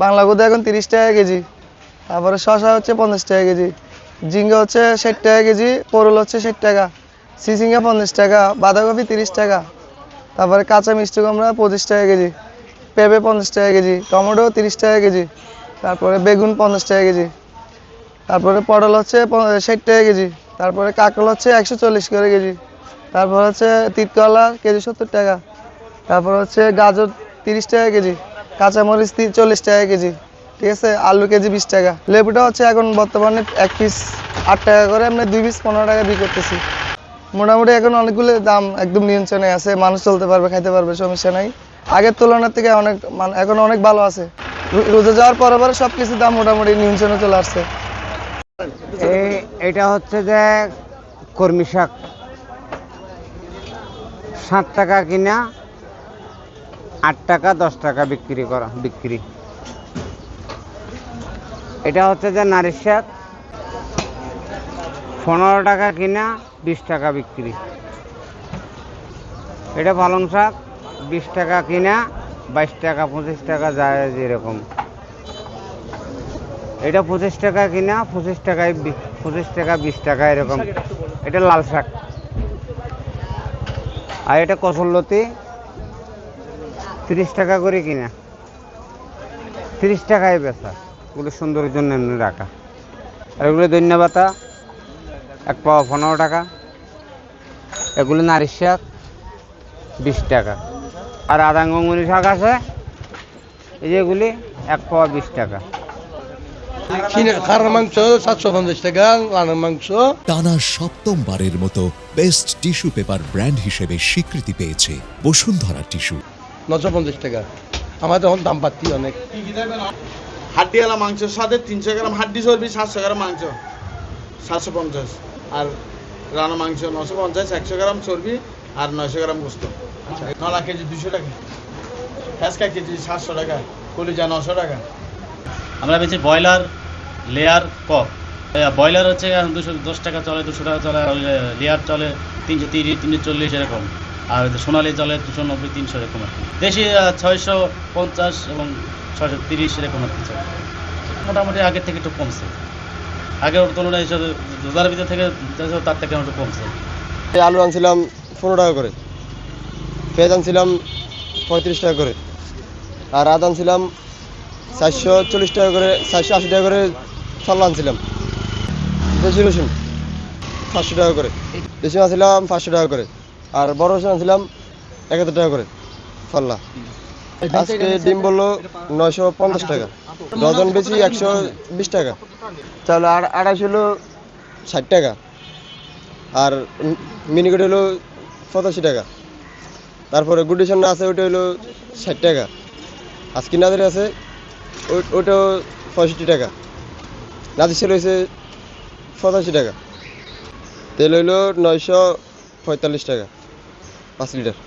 বাংলা কদু এখন তিরিশ টাকা কেজি। তারপরে শশা হচ্ছে পঞ্চাশ টাকা কেজি। ঝিঙ্গা হচ্ছে ষাট টাকা কেজি পরুল হচ্ছে ষাট টাকা। সিসিঙ্গা পঞ্চাশ টাকা, বাঁধাকপি তিরিশ টাকা। তারপরে কাঁচা মিষ্টি কুমড়া পঁচিশ টাকা কেজি। পেঁপে পঞ্চাশ টাকা কেজি, টমেটো তিরিশ টাকা কেজি। তারপরে বেগুন পঞ্চাশ টাকা কেজি। তারপরে পটল হচ্ছে ষাট টাকা কেজি। তারপরে কাকল হচ্ছে একশো চল্লিশ করে কেজি। তারপর হচ্ছে তিতকলা কেজি সত্তর টাকা। তারপর হচ্ছে গাজর তিরিশ টাকা কেজি। কাঁচামরিচ চল্লিশ টাকা কেজি, ঠিক আছে? আলু কেজি বিশ টাকা। লেবুটা হচ্ছে এখন বর্তমানে এক পিস আট টাকা করে আমরা দুই পিস পনেরো টাকা বিক্রি করতেছি। মোটামুটি এখন অনেকগুলো দাম একদম নিয়ন্ত্রণে আছে, মানুষ চলতে পারবে, খাইতে পারবে, সমস্যা নাই। আগের তুলনার থেকে অনেক এখন অনেক ভালো আছে। রোজে যাওয়ার পরে পরে সব কিছুর দাম মোটামুটি নিয়ন্ত্রণে চলে আসছে। এই এটা হচ্ছে যে কর্মী শাক। সাত টাকা কিনা আট টাকা, দশ টাকা বিক্রি করা, বিক্রি। এটা হচ্ছে যে নারী শাক পনেরো টাকা কিনা, বিশ টাকা বিক্রি। এটা পালং শাক, বিশ টাকা কিনা, বাইশ টাকা, পঁচিশ টাকা যায় যেরকম। এটা পঁচিশ টাকা কিনা, পঁচিশ টাকায় পঁচিশ টাকা, বিশ টাকা এরকম। এটা লাল শাক। আর এটা কসললতি তিরিশ টাকা করে কিনা। তিরিশ টাকায় বেচা। এগুলো সুন্দরের জন্য এমনি রাখা। আর এগুলো ধন্যবাতা এক পাওয়া পনেরো টাকা। এগুলো নারী শাক বিশ টাকা। আর আদা গঙ্গুনি শাক আছে এই যেগুলি এক পাওয়া বিশ টাকা। কিনে মাংস সাতশো পঞ্চাশ টাকা লানের মাংস। টানা সপ্তমবারের মতো বেস্ট টিস্যু পেপার ব্র্যান্ড হিসেবে স্বীকৃতি পেয়েছে বসুন্ধরা টিস্যু নশো পঞ্চাশ টাকা। আমার তখন দাম পাচ্ছি অনেক। হাড্ডিওয়ালা মাংসের সাথে তিনশো গ্রাম হাড্ডি চর্বি সাতশো গ্রাম মাংস সাতশো পঞ্চাশ। আর রানা মাংস নশো পঞ্চাশ একশো গ্রাম চর্বি আর নয়শো গ্রাম গোস্ত। নলা কেজি দুশো টাকা। ফ্যাসকা কেজি সাতশো টাকা। কলিজা নশো টাকা। আমরা বেছি ব্রয়লার লেয়ার কক। ব্রয়লার হচ্ছে এখন দুশো দশ টাকা চলে দুশো টাকা চলে আর লেয়ার চলে তিনশো তিরিশ তিনশো চল্লিশ এরকম। আর সোনালি জলের দুশো নব্বই, তিনশো এরকম আর কি। দেশি ছয়শো পঞ্চাশ এবং ছয়শো তিরিশ এরকম আর কি মোটামুটি আগের থেকে একটু কমছে। আগের তুলনায় হিসাবে রোজার ভিতর থেকে তার থেকে একটু কমছে। আলু আনছিলাম পনেরো টাকা করে। পেঁয়াজ আনছিলাম পঁয়ত্রিশ টাকা করে। আর আদা আনছিলাম চারশো চল্লিশ টাকা করে, চারশো আশি টাকা করে চাল আনছিলাম। দেশি রসুন পাঁচশো টাকা করে। দেশি আনছিলাম পাঁচশো টাকা করে। আর বড় রসুন আনছিলাম এক হাজার টাকা করে পাল্লা আজকে ডিম বলল নয়শো পঞ্চাশ টাকা। ডজন বেশি একশো বিশ টাকা। তাহলে আর আড়াইশো হলো ষাট টাকা। আর মিনিকেট হলো পঁচাশি টাকা। তারপরে গুডিশন আছে ওটা হলো ষাট টাকা। আজকে নাদের আছে ওটাও পঁয়ষট্টি টাকা। নাদিসে রয়েছে পঁচাশি টাকা। তেল হইল নয়শো পঁয়তাল্লিশ টাকা। Nasıl lider?